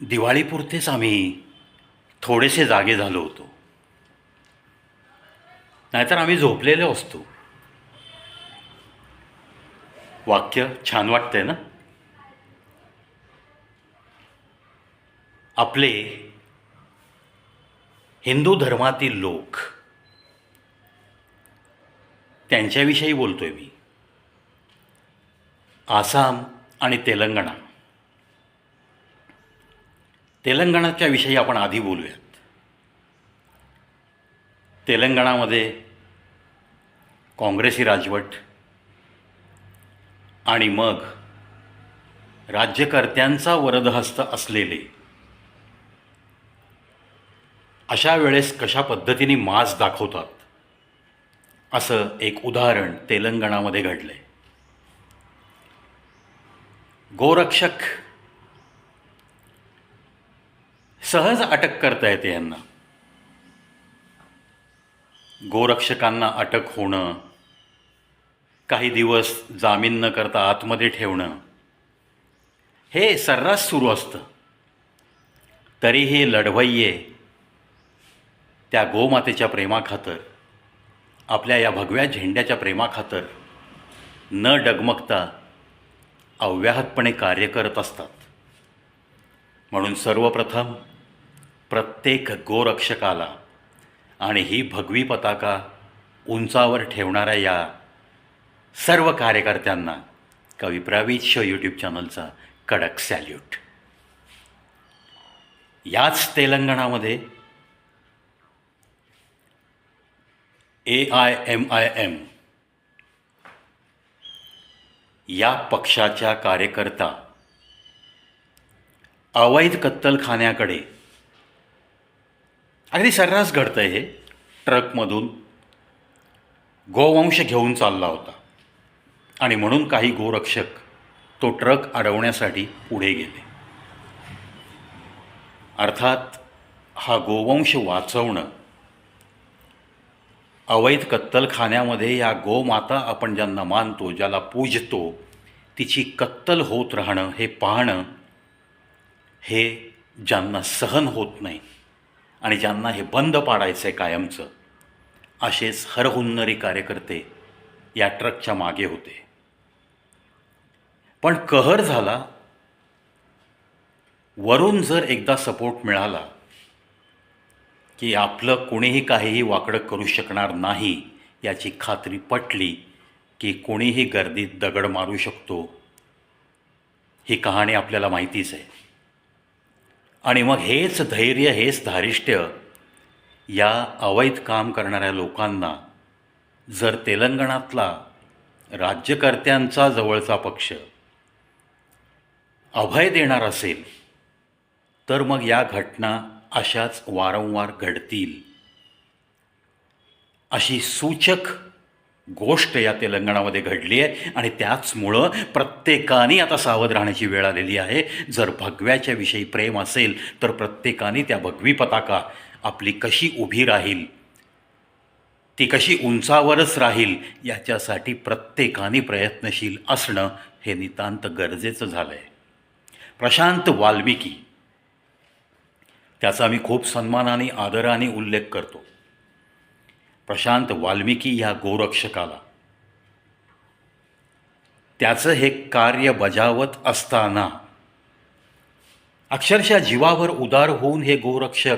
दिवाळीपुरतेच आम्ही थोडेसे जागे झालो होतो. नाहीतर आम्ही झोपलेलो असतो. वाक्य छान वाटतंय ना? आपले हिंदू धर्मातील लोक त्यांच्याविषयी बोलतोय मी. आसाम आणि तेलंगणा. तेलंगणाच्या विषयी आपण आधी बोलूयात. तेलंगणामध्ये काँग्रेसी राजवट आणि मग राज्यकर्त्यांचा वरदहस्त असलेले अशा वेळेस कशा पद्धतीने माज दाखवतात असं एक उदाहरण तेलंगणामध्ये घडलंय. गोरक्षक सहज अटक करता येते यांना. गोरक्षकांना अटक होणं काही दिवस जामीन न करता आतमध्ये ठेवणं हे सर्रास सुरू असतं. तरीही लढवय्ये त्या गोमातेच्या प्रेमाखातर आपल्या या भगव्या झेंड्याच्या प्रेमाखातर न डगमगता अव्याहतपणे कार्य करत असतात. म्हणून सर्वप्रथम प्रत्येक गोरक्षकाला आणि ही भगवी पताका उंचावर ठेवणाऱ्या या सर्व कार्यकर्त्यांना कवी प्रवीत शो यूट्यूब चॅनलचा कडक सॅल्यूट याच तेलंगणामध्ये A I M I M या पक्षाच्या कार्यकर्ता अवैध कत्तलखान्याकडे अगदी सर्रास घडतं हे. ट्रकमधून गोवंश घेऊन चालला होता. आणि म्हणून काही गोरक्षक तो ट्रक अडवण्यासाठी पुढे गेले. अर्थात हा गोवंश वाचवणं अवैध कत्तलखान्यामध्ये या गोमाता आपण ज्यांना मानतो ज्याला पूजतो तिची कत्तल होत राहणं हे पाहणं हे ज्यांना सहन होत नाही. आणि ज्यांना हे बंद पाडायचं आहे कायमचं असेच हरहुन्नरी कार्यकर्ते या ट्रकच्या मागे होते. पण कहर झाला वरून जर एकदा सपोर्ट मिळाला की आपलं कोणीही काहीही वाकडं करू शकणार नाही याची खात्री पटली की कोणीही गर्दीत दगड मारू शकतो ही कहाणी आपल्याला माहितीच आहे. आणि मग हेच धैर्य हेच धारिष्ट्य या अवैध काम करणाऱ्या लोकांना जर तेलंगणातला राज्यकर्त्यांचा जवळचा पक्ष अभय देणार असेल तर मग या घटना अशाच वारंवार घडतील अशी सूचक गोष्ट या तेलंगणामध्ये घडली आहे आणि त्याचमुळं प्रत्येकाने आता सावध राहण्याची वेळ आलेली आहे. जर भगव्याच्या विषयी प्रेम असेल तर प्रत्येकाने त्या भगवी पताका आपली कशी उभी राहील ती कशी उंचावरच राहील याच्यासाठी प्रत्येकाने प्रयत्नशील असणं हे नितांत गरजेचं झालं आहे प्रशांत वाल्मिकी त्याचा मी खूप सन्मानाने आदराने उल्लेख करतो. प्रशांत वाल्मिकी ह्या गोरक्षकाला. त्याचं हे कार्य बजावत असताना अक्षरशः जीवावर उदार होऊन हे गोरक्षक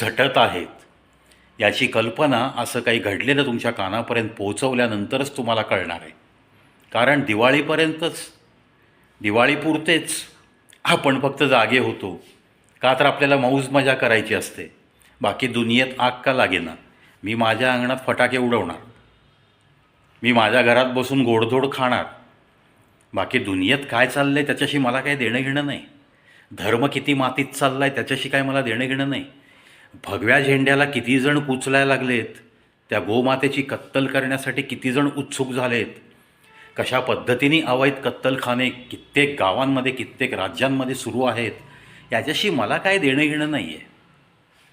झटत आहेत. याची कल्पना असं काही घडलेलं तुमच्या कानापर्यंत पोहोचवल्यानंतरच तुम्हाला कळणार आहे. कारण दिवाळीपर्यंतच दिवाळीपुरतेच आपण फक्त जागे होतो. का तर आपल्याला मौज मजा करायची असते. बाकी दुनियेत आग का लागेना? मी माझ्या अंगणात फटाके उडवणार. मी माझ्या घरात बसून गोडधोड खाणार. बाकी दुनियेत काय चाललं आहे त्याच्याशी मला काही देणं घेणं नाही. धर्म किती मातीत चालला आहे त्याच्याशी काय मला देणं घेणं नाही. भगव्या झेंड्याला किती जण कुचलायला लागलेत. त्या गोमातेची कत्तल करण्यासाठी किती जण उत्सुक झालेत. कशा पद्धतीने अवैध कत्तलखाने कित्येक गावांमध्ये कित्येक राज्यांमध्ये सुरू आहेत याच्याशी मला काय देणं घेणं नाही आहे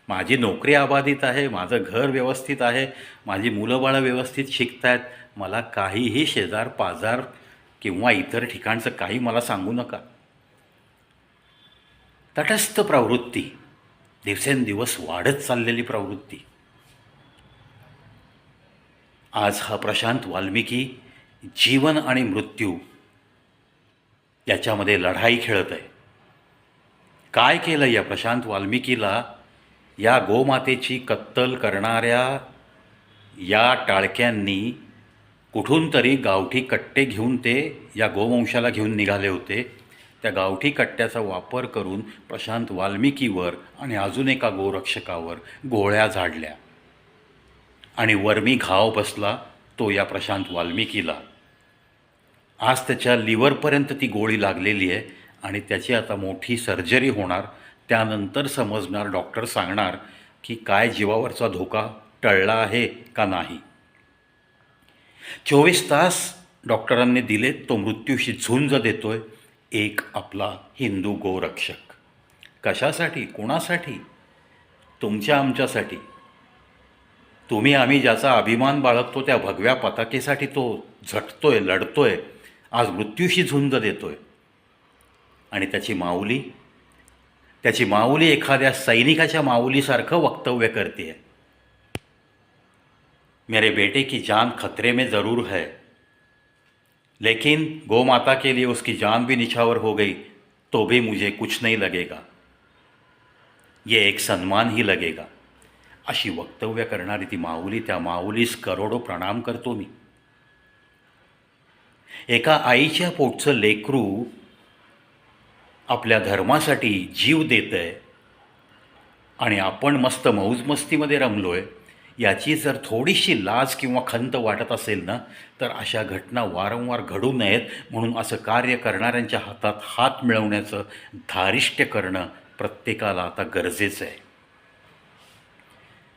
माझी नोकरी अबाधित आहे माझं घर व्यवस्थित आहे माझी मुलंबाळं व्यवस्थित शिकत आहेत मला काहीही शेजार पाजार किंवा इतर ठिकाणचं काही मला सांगू नका. तटस्थ प्रवृत्ती दिवसेंदिवस वाढत चाललेली प्रवृत्ती. आज हा प्रशांत वाल्मिकी जीवन आणि मृत्यू याच्यामध्ये लढाई खेळत आहे काय केलं या प्रशांत वाल्मिकीला या गोमातेची कत्तल करणाऱ्या या टाळक्यांनी कुठून तरी गावठी कट्टे घेऊन ते या गोवंशाला घेऊन निघाले होते. त्या गावठी कट्ट्याचा वापर करून प्रशांत वाल्मिकीवर आणि अजून एका गोरक्षकावर गोळ्या झाडल्या आणि वर्मी घाव बसला तो या प्रशांत वाल्मिकीला. आज त्याच्या लिव्हरपर्यंत ती गोळी लागलेली आहे आणि त्याची आता मोठी सर्जरी होणार त्यानंतर समजणार डॉक्टर सांगणार की काय जीवावरचा धोका टळला आहे का नाही. चोवीस तास डॉक्टरांनी दिले तो मृत्यूशी झुंज देतोय एक आपला हिंदू गोरक्षक. कशासाठी? कोणासाठी? तुमच्या आमच्यासाठी. तुम्ही आम्ही ज्याचा अभिमान बाळगतो त्या भगव्या पताकेसाठी तो झटतोय लढतोय आज मृत्यूशी झुंज देतोय. आणि त्याची माऊली त्याची माऊली एखाद्या सैनिकाच्या माऊलीसारखं वक्तव्य करते मेरे बेटे की जान खतरे में ज़रूर है. लेकिन गौ माता के लिए उसकी जान भी निछावर हो गई तो भी मुझे कुछ नहीं लगेगा। ये एक सन्मान ही लगेगा। अशी वक्तव्य करणारी ती माऊली त्या माऊलीस करोडो प्रणाम करतो मी. एका आईच्या पोटचं लेकरू आपल्या धर्मासाठी जीव देत आहे आणि आपण मस्त मौजमस्तीमध्ये रमलो आहे याची जर थोडीशी लाज किंवा खंत वाटत असेल ना तर अशा घटना वारंवार घडू नयेत म्हणून असं कार्य करणाऱ्यांच्या हातात हात मिळवण्याचं धारिष्ट्य करणं प्रत्येकाला आता गरजेचं आहे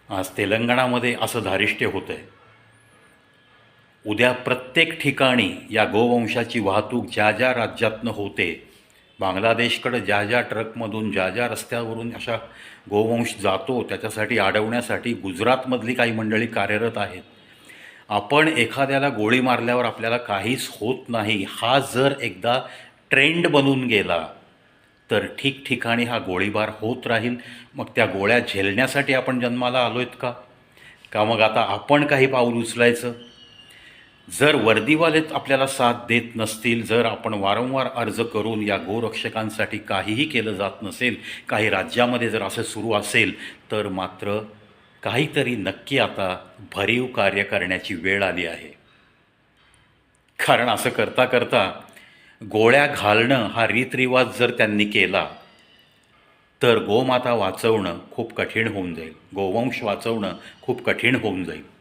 आज तेलंगणामध्ये असं धारिष्ट्य होतं आहे उद्या प्रत्येक ठिकाणी या गोवंशाची वाहतूक ज्या ज्या राज्यातनं होते बांगलादेशकडं ज्या ज्या ट्रकमधून ज्या ज्या रस्त्यावरून अशा गोवंश जातो त्याच्यासाठी अडवण्यासाठी गुजरातमधली काही मंडळी कार्यरत आहेत. आपण एखाद्याला गोळी मारल्यावर आपल्याला काहीच होत नाही. हा जर एकदा ट्रेंड बनून गेला तर ठिकठिकाणी हा गोळीबार होत राहील. मग त्या गोळ्या झेलण्यासाठी आपण जन्माला आलो आहेत का? का मग आता आपण काही पाऊल उचलायचं? जर वर्दीवालेच आपल्याला साथ देत नसतील जर आपण वारंवार अर्ज करून या गोरक्षकांसाठी काहीही केलं जात नसेल काही राज्यामध्ये जर असं सुरू असेल तर मात्र काहीतरी नक्की आता भरीव कार्य करण्याची वेळ आली आहे. कारण असं करता करता गोळ्या घालणं हा रीतरिवाज जर त्यांनी केला तर गोमाता वाचवणं खूप कठीण होऊन जाईल. गोवंश वाचवणं खूप कठीण होऊन जाईल.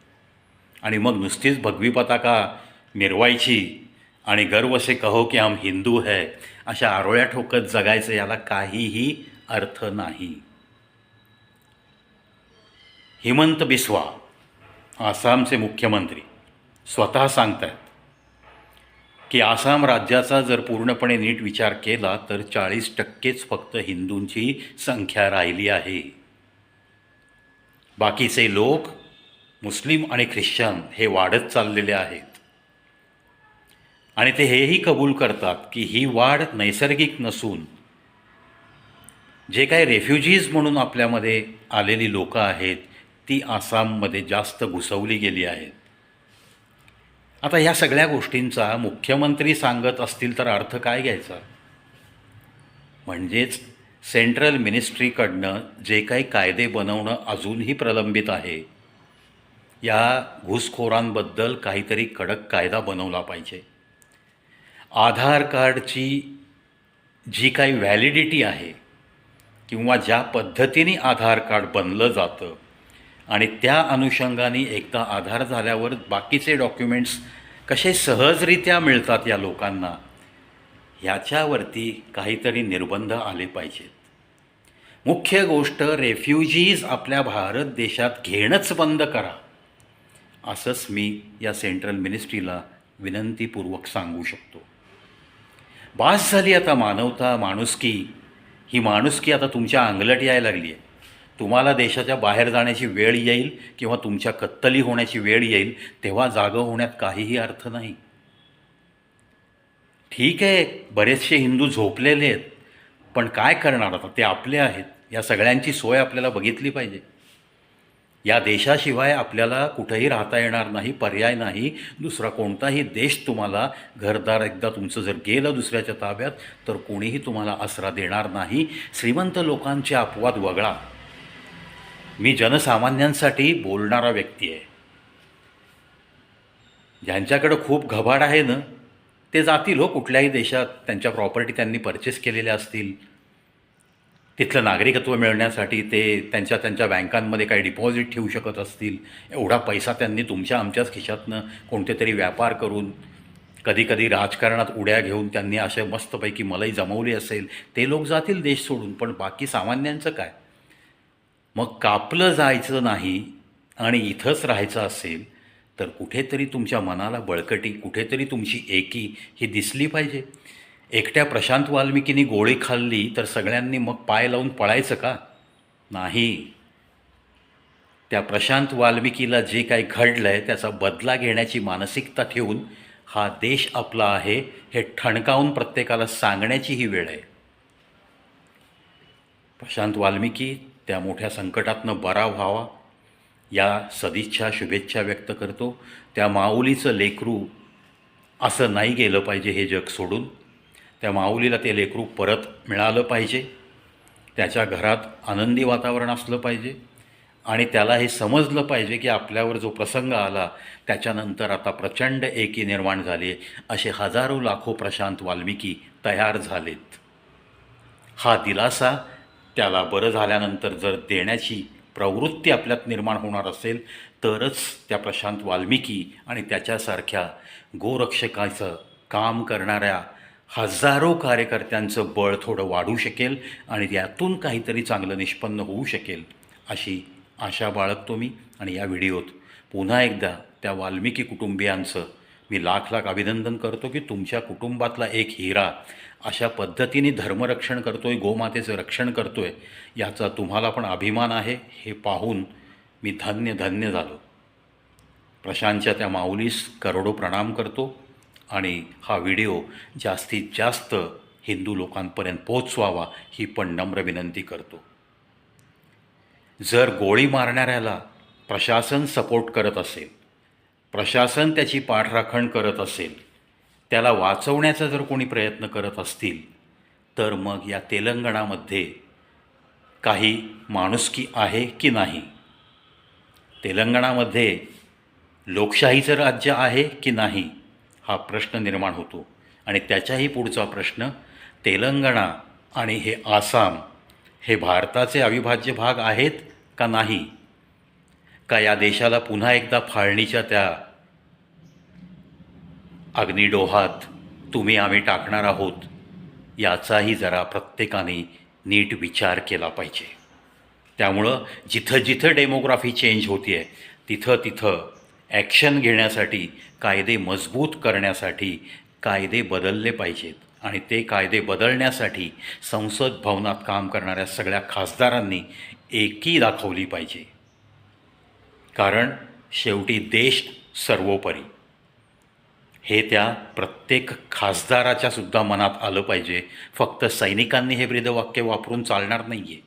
आणि मग नुसतीच भगवी पताका मिरवायची. आणि गर्व असे कहो की हम हिंदू है अशा आरोळ्या ठोकत जगायचं याला काहीही अर्थ नाही. हिमंत बिस्वा आसामचे मुख्यमंत्री स्वतः सांगतात की आसाम राज्याचा जर पूर्णपणे नीट विचार केला तर चाळीस टक्केच फक्त हिंदूंची संख्या राहिली आहे. बाकीचे लोक मुस्लिम आणि ख्रिश्चन हे वाढत चाललेले आहेत. आणि ते हेही कबूल करतात की ही वाढ नैसर्गिक नसून जे काही रेफ्युजीज म्हणून आपल्यामध्ये आलेली लोकं आहेत ती आसाममध्ये जास्त घुसवली गेली आहेत. आता ह्या सगळ्या गोष्टींचा मुख्यमंत्री सांगत असतील तर अर्थ काय घ्यायचा? म्हणजेच सेंट्रल मिनिस्ट्रीकडनं जे काही कायदे बनवणं अजूनही प्रलंबित आहे या घुसखोरांबद्दल काहीतरी कडक कायदा बनवला पाहिजे. आधार कार्डची जी काही व्हॅलिडिटी आहे किंवा ज्या पद्धतीने आधार कार्ड बनलं जातं आणि त्या अनुषंगाने एकदा आधार झाल्यावर बाकीचे डॉक्युमेंट्स कसे सहजरित्या मिळतात या लोकांना ह्याच्यावरती काहीतरी निर्बंध आले पाहिजेत. मुख्य गोष्ट रेफ्युजीज आपल्या भारत देशात घेणंच बंद करा. असंच मी या सेंट्रल मिनिस्ट्रीला विनंतीपूर्वक सांगू शकतो. बास झाली आता मानवता माणुसकी. ही माणुसकी आता तुमच्या अंगलट यायला लागली आहे तुम्हाला देशाच्या बाहेर जाण्याची वेळ येईल किंवा तुमच्या कत्तली होण्याची वेळ येईल तेव्हा जागं होण्यात काहीही अर्थ नाही. ठीक आहे बरेचसे हिंदू झोपलेले आहेत पण काय करणार आता? ते आपले आहेत. या सगळ्यांची सोय आपल्याला बघितली पाहिजे. या देशाशिवाय आपल्याला कुठंही राहता येणार नाही पर्याय नाही. दुसरा कोणताही देश तुम्हाला घरदार एकदा तुमचं जर गेलं दुसऱ्याच्या ताब्यात तर कोणीही तुम्हाला आसरा देणार नाही. श्रीमंत लोकांचे अपवाद वगळा. मी जनसामान्यांसाठी बोलणारा व्यक्ती आहे. ज्यांच्याकडं खूप घबाड आहे ना ते जातील हो कुठल्याही देशात. त्यांच्या प्रॉपर्टी त्यांनी परचेस केलेल्या असतील. तिथलं नागरिकत्व मिळण्यासाठी ते त्यांच्या त्यांच्या बँकांमध्ये काही डिपॉझिट ठेवू शकत असतील. एवढा पैसा त्यांनी तुमच्या आमच्याच खिशातनं कोणते तरी व्यापार करून कधीकधी राजकारणात उड्या घेऊन त्यांनी असे मस्तपैकी मलई जमवली असेल ते लोक जातील देश सोडून पण बाकी सामान्यांचं काय? मग कापलं जायचं नाही आणि इथंच राहायचं असेल तर कुठेतरी तुमच्या मनाला बळकटी कुठेतरी तुमची एकी ही दिसली पाहिजे. एकट्या प्रशांत वाल्मिकीनी गोळी खाल्ली तर सगळ्यांनी मग पाय लावून पळायचं का? नाही. त्या प्रशांत वाल्मिकीला जे काही घडलं आहे त्याचा बदला घेण्याची मानसिकता ठेवून हा देश आपला आहे हे ठणकावून प्रत्येकाला सांगण्याची ही वेळ आहे. प्रशांत वाल्मिकी त्या मोठ्या संकटातनं बरा व्हावा. या सदिच्छा शुभेच्छा व्यक्त करतो. त्या माऊलीचं लेकरू असं नाही गेलं पाहिजे हे जग सोडून. त्या माऊलीला ते लेकरू परत मिळालं पाहिजे. त्याच्या घरात आनंदी वातावरण असलं पाहिजे. आणि त्याला हे समजलं पाहिजे की आपल्यावर जो प्रसंग आला त्याच्यानंतर आता प्रचंड एकी निर्माण झाली असे हजारो लाखो प्रशांत वाल्मिकी तयार झालेत. हा दिलासा त्याला बरं झाल्यानंतर जर देण्याची प्रवृत्ती आपल्यात निर्माण होणार असेल तरच त्या प्रशांत वाल्मिकी आणि त्याच्यासारख्या गोरक्षकाचं काम करणाऱ्या हजारो कार्यकर्त्यांचं बळ थोडं वाढू शकेल आणि यातून काहीतरी चांगलं निष्पन्न होऊ शकेल अशी आशा बाळगतो मी आणि या व्हिडिओत. पुन्हा एकदा त्या वाल्मिकी कुटुंबियांचं मी लाख लाख अभिनंदन करतो की तुमच्या कुटुंबातला एक हिरा अशा पद्धतीने धर्मरक्षण करतोय गोमातेचं रक्षण करतोय याचा तुम्हाला पण अभिमान आहे हे पाहून मी धन्य धन्य झालो. प्रशांतच्या त्या माऊलीस करोडो प्रणाम करतो. आणि हा व्हिडिओ जास्तीत जास्त हिंदू लोकांपर्यंत पोहोचवावा ही पण नम्र विनंती करतो. जर गोळी मारणाऱ्याला प्रशासन सपोर्ट करत असेल प्रशासन त्याची पाठराखण करत असेल त्याला वाचवण्याचा जर कोणी प्रयत्न करत असतील तर मग या तेलंगणामध्ये काही माणुसकी आहे की नाही? तेलंगणामध्ये लोकशाहीचं राज्य आहे की नाही? हा प्रश्न निर्माण होतो. आणि त्याच्याही पुढचा प्रश्न तेलंगणा आणि हे आसाम हे भारताचे अविभाज्य भाग आहेत का नाही? का या देशाला पुन्हा एकदा फाळणीच्या त्या अग्निडोहात तुम्ही आम्ही टाकणार आहोत? याचाही जरा प्रत्येकाने नीट विचार केला पाहिजे. त्यामुळं जिथं जिथं डेमोग्राफी चेंज होती आहे तिथं तिथं ॲक्शन घेण्यासाठी कायदे मजबूत करण्यासाठी कायदे बदलले पाहिजेत. आणि ते कायदे बदलण्यासाठी संसद भवनात काम करणाऱ्या सगळ्या खासदारांनी एकी दाखवली पाहिजे. कारण शेवटी देश सर्वोपरी. हे त्या प्रत्येक खासदाराच्या सुद्धा मनात आलं पाहिजे. फक्त सैनिकांनी हे ब्रीदवाक्य वापरून चालणार नाही आहे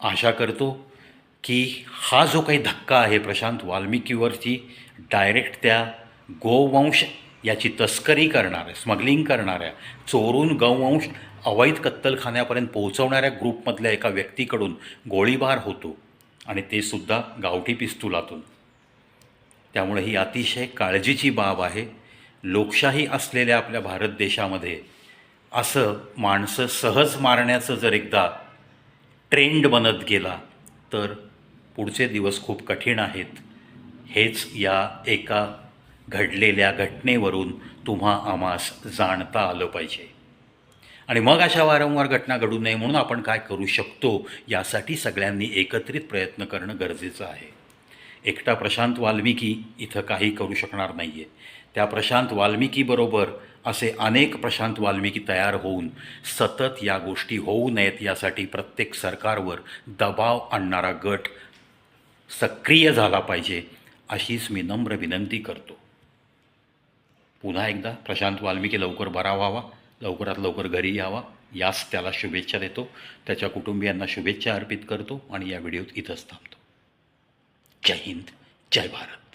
आशा करतो की हा जो काही धक्का आहे प्रशांत वाल्मिकीवरची डायरेक्ट त्या गोवंश याची तस्करी करणाऱ्या स्मगलिंग करणाऱ्या चोरून गौवंश अवैध कत्तलखान्यापर्यंत पोहोचवणाऱ्या ग्रुपमधल्या एका व्यक्तीकडून गोळीबार होतो आणि ते सुद्धा गावठी पिस्तुलातून. त्यामुळे ही अतिशय काळजीची बाब आहे. लोकशाही असलेल्या आपल्या भारत देशामध्ये असं माणसं सहज मारण्याचं जर एकदा ट्रेंड बनत गेला तर पुढचे दिवस खूप कठीण आहेत. हेच या एका घडलेल्या घटनेवरून तुम्हा आम्हास जाणता आलं पाहिजे. आणि मग अशा वारंवार घटना घडू नये म्हणून आपण काय करू शकतो यासाठी सगळ्यांनी एकत्रित प्रयत्न करणं गरजेचं आहे. एकटा प्रशांत वाल्मिकी इथं काही करू शकणार नाही आहे त्या प्रशांत वाल्मिकीबरोबर असे अनेक प्रशांत वाल्मिकी तयार होऊन सतत या गोष्टी होऊ नयेत यासाठी प्रत्येक सरकारवर दबाव आणणारा गट सक्रिय झाला पाहिजे अशीच मी नम्र विनंती करतो. पुन्हा एकदा प्रशांत वाल्मिकी लवकर बरा व्हावा लवकरात लवकर घरी यावा यास त्याला शुभेच्छा देतो त्याच्या कुटुंबियांना शुभेच्छा अर्पित करतो आणि या व्हिडिओत इथंच थांबतो. जय हिंद जय भारत.